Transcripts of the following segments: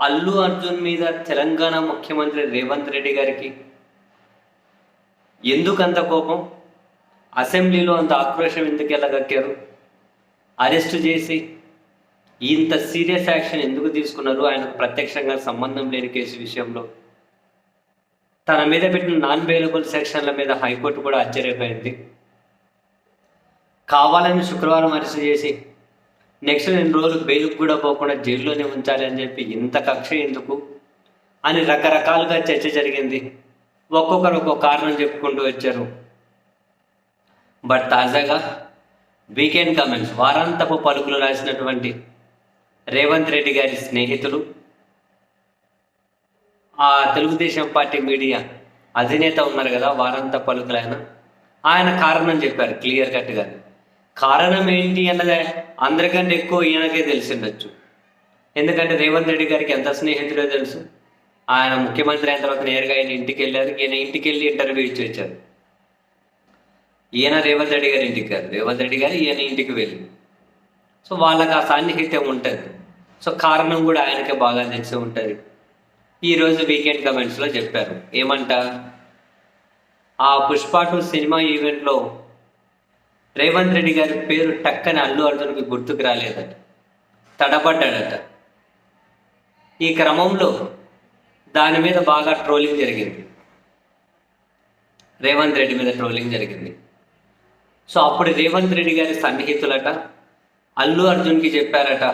అల్లు అర్జున్ మీద తెలంగాణ ముఖ్యమంత్రి రేవంత్ రెడ్డి గారికి ఎందుకంత కోపం? అసెంబ్లీలో అంత ఆక్రోషం ఎందుకు ఎలాగక్కారు అరెస్ట్ చేసి ఇంత సీరియస్ యాక్షన్ ఎందుకు తీసుకున్నారు? ఆయనకు ప్రత్యక్షంగా సంబంధం లేని కేసు విషయంలో. తన మీద పెట్టిన నాన్ అవైలబుల్ సెక్షన్ల మీద హైకోర్టు కూడా ఆశ్చర్యపోయింది. కావాలని శుక్రవారం అరెస్ట్ చేసి నెక్స్ట్ రెండు రోజులు బెయిల్కి కూడా పోకుండా జైల్లోనే ఉంచాలి అని చెప్పి ఇంత కక్ష ఎందుకు? అని రకరకాలుగా చర్చ జరిగింది. ఒక్కొక్కరు ఒక్కొక్క కారణం చెప్పుకుంటూ వచ్చారు. బట్ తాజాగా వీకెండ్ కమెంట్స్ వారాంతపు పలుకులు రాసినటువంటి రేవంత్ రెడ్డి గారి స్నేహితులు ఆ తెలుగుదేశం పార్టీ మీడియా అధినేత ఉన్నారు కదా వారాంత పలుకులైన. ఆయన కారణం చెప్పారు క్లియర్ కట్గా. కారణం ఏంటి అన్నదే అందరికంటే ఎక్కువ ఈయనకే తెలిసిండొచ్చు. ఎందుకంటే రేవంత్ రెడ్డి గారికి ఎంత స్నేహితుడో తెలుసు. ఆయన ముఖ్యమంత్రి అయిన తర్వాత నేరుగా ఆయన ఇంటికి వెళ్ళారు. ఈయన ఇంటికి వెళ్ళి ఇంటర్వ్యూ ఇచ్చి వచ్చారు ఈయన రేవంత్ రెడ్డి గారి ఇంటికి కాదు. రేవంత్ రెడ్డి గారు ఈయన ఇంటికి వెళ్ళి. సో వాళ్ళకి ఆ సాన్నిహిత్యం ఉంటుంది. సో కారణం కూడా ఆయనకే బాగా తెలిసి ఉంటుంది. ఈరోజు వీకెండ్ కమెంట్స్లో చెప్పారు. ఏమంట? ఆ పుష్ప టూ సినిమా ఈవెంట్లో రేవంత్ రెడ్డి గారి పేరు టక్కని అల్లు అర్జున్కి గుర్తుకు రాలేదట. తడబడ్డాడట. ఈ క్రమంలో దాని మీద బాగా ట్రోలింగ్ జరిగింది. రేవంత్ రెడ్డి మీద ట్రోలింగ్ జరిగింది. సో అప్పుడు రేవంత్ రెడ్డి గారి సన్నిహితులట అల్లు అర్జున్కి చెప్పారట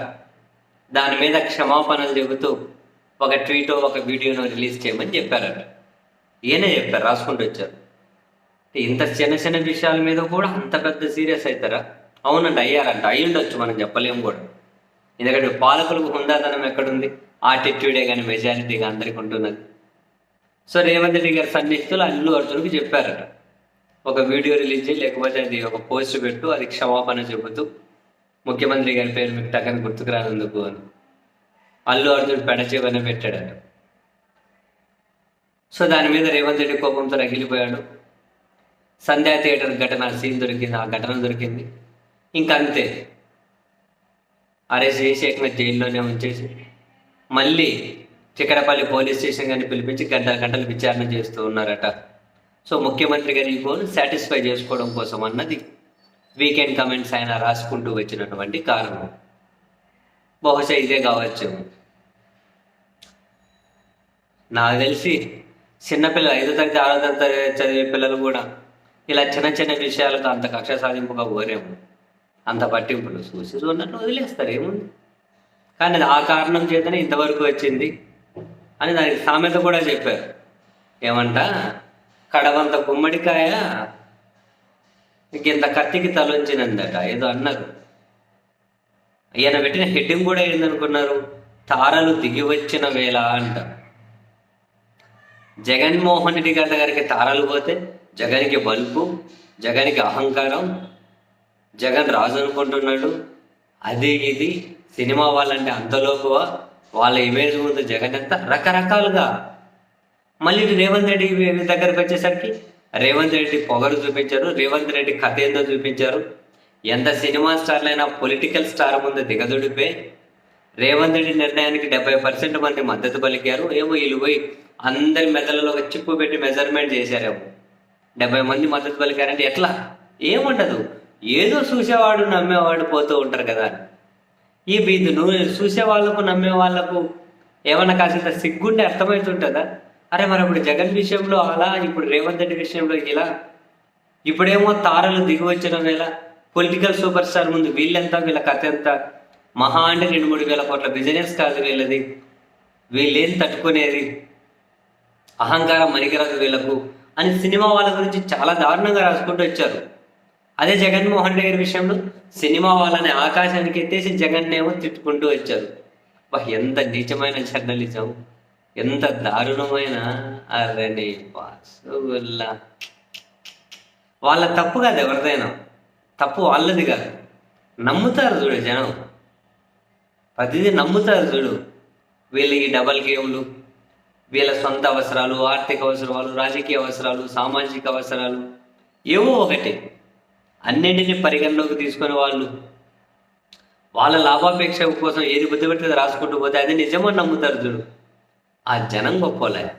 దాని మీద క్షమాపణలు చెబుతూ ఒక ట్వీటో ఒక వీడియోను రిలీజ్ చేయమని చెప్పారట. ఈయనే చెప్పారు రాసుకుంటూ వచ్చారు. ఇంత చిన్న చిన్న విషయాల మీద కూడా అంత పెద్ద సీరియస్ అవుతారా అవునండి అయ్యారంట. అయి ఉండొచ్చు మనం చెప్పలేము కూడా. ఎందుకంటే పాలకులకు హుందాతనం ఎక్కడుంది? ఆటిట్యూడే కానీ మెజారిటీగా అందరికి ఉంటున్నది. సో రేవంత్ రెడ్డి గారి సన్నిహితులు అల్లు అర్జున్కి చెప్పారట. ఒక వీడియో రిలీజ్ చేయి లేకపోతే అది ఒక పోస్ట్ పెట్టు అది క్షమాపణ చెబుతూ ముఖ్యమంత్రి గారి పేరు మీకు తగ్గని గుర్తుకు రానందుకు అని. అల్లు అర్జున్ పెడచేవనే పెట్టాడట. సో దాని మీద రేవంత్ రెడ్డి కోపంతో రగిలిపోయాడు. సంధ్యా థియేటర్ ఘటన సీన్ దొరికింది ఆ ఘటన దొరికింది. ఇంకంతే. అరెస్ట్ చేసి ఎక్కడ జైల్లోనే ఉంచేసి మళ్ళీ చిక్కడపల్లి పోలీస్ స్టేషన్ కానీ పిలిపించి గంట గంటలు విచారణ చేస్తూ ఉన్నారట. సో ముఖ్యమంత్రి గారి గోల్ సాటిస్ఫై చేసుకోవడం కోసం అన్నది వీకెండ్ కమెంట్స్ ఆయన రాసుకుంటూ వచ్చినటువంటి కారణం. బహుశా ఇదే కావచ్చు. నాకు తెలిసి చిన్నపిల్ల ఐదో తరగతి ఆరో తరగతి చదివే పిల్లలు కూడా ఇలా చిన్న చిన్న విషయాలకు అంత కక్ష సాధింపుగా కోరేము అంత పట్టింపులు చూసి చూడనట్లు వదిలేస్తారు ఏముంది? కానీ అది ఆ కారణం చేతనే ఇంతవరకు వచ్చింది అని దానికి సామెత కూడా చెప్పారు. ఏమంట? కడవంత గుమ్మడికాయ ఇంత కత్తికి తలొంచినందట ఏదో అన్నారు. ఈయన పెట్టిన హెడ్డింగ్ కూడా ఏందనుకున్నారు? తారలు దిగి వచ్చిన వేళ అంట. జగన్మోహన్ రెడ్డి గారి దగ్గరికి తారలు పోతే జగన్కి బల్బు జగన్కి అహంకారం జగన్ రాజు అనుకుంటున్నాడు. అది ఇది సినిమా వాళ్ళంటే అంతలోకువ వాళ్ళ ఇమేజ్ ముందు జగన్ ఎంత రకరకాలుగా. మళ్ళీ రేవంత్ రెడ్డి దగ్గరకు వచ్చేసరికి రేవంత్ రెడ్డి పొగరు చూపించారు రేవంత్ రెడ్డి కథ ఏందో చూపించారు. ఎంత సినిమా స్టార్లైనా పొలిటికల్ స్టార్ ముందు దిగదుడిపే. రేవంత్ రెడ్డి నిర్ణయానికి డెబ్బై పర్సెంట్ మంది మద్దతు పలికారు. ఏమో వీళ్ళు పోయి అందరి మెదడులో చిప్పు పెట్టి మెజర్మెంట్ చేశారేమో. డెబ్బై మంది మద్దతు పలికారంటే ఎట్లా? ఏముండదు. ఏదో చూసేవాడు నమ్మేవాడు పోతూ ఉంటారు కదా. ఈ వీధి నువ్వు చూసే వాళ్ళకు నమ్మే వాళ్ళకు ఏమన్నా కాసింత సిగ్గుంటే అర్థమవుతుంటుందా అరే మరి ఇప్పుడు జగన్ విషయంలో అలా ఇప్పుడు రేవంత్ రెడ్డి విషయంలో ఇలా. ఇప్పుడేమో తారలు దిగి వచ్చిన వేళ పొలిటికల్ సూపర్ స్టార్ ముందు వీళ్ళెంత వీళ్ళ కథ ఎంత? మహా అంటే రెండు మూడు వేల కోట్ల బిజినెస్ కాదు వీళ్ళది. వీళ్ళేం తట్టుకునేది? అహంకారం మరిగిరాదు వీళ్ళకు. అని సినిమా వాళ్ళ గురించి చాలా దారుణంగా రాసుకుంటూ వచ్చారు. అదే జగన్మోహన్ రెడ్డి గారి విషయంలో సినిమా వాళ్ళని ఆకాశానికి ఎత్తేసి జగన్ ఏమో తిట్టుకుంటూ వచ్చారు. వా ఎంత నీచమైన జర్నలిజం ఎంత దారుణమైన అరే పాసుల్లా వాళ్ళ తప్పు కాదు ఎవరిదైనా. తప్పు వాళ్ళది కాదు. నమ్ముతారు చూడు జనం. ప్రతిదీ నమ్ముతారు చూడు. వీళ్ళు ఈ డబల్ గేమ్లు వీళ్ళ సొంత అవసరాలు ఆర్థిక అవసరాలు రాజకీయ అవసరాలు సామాజిక అవసరాలు ఏవో ఒకటి. అన్నింటినీ పరిగణలోకి తీసుకునే వాళ్ళు వాళ్ళ లాభాపేక్ష కోసం ఏది బుద్ధి పెట్టేది రాసుకుంటూ పోతే అది నిజమని నమ్ముతారు చూడు. ఆ జనం గొప్పలే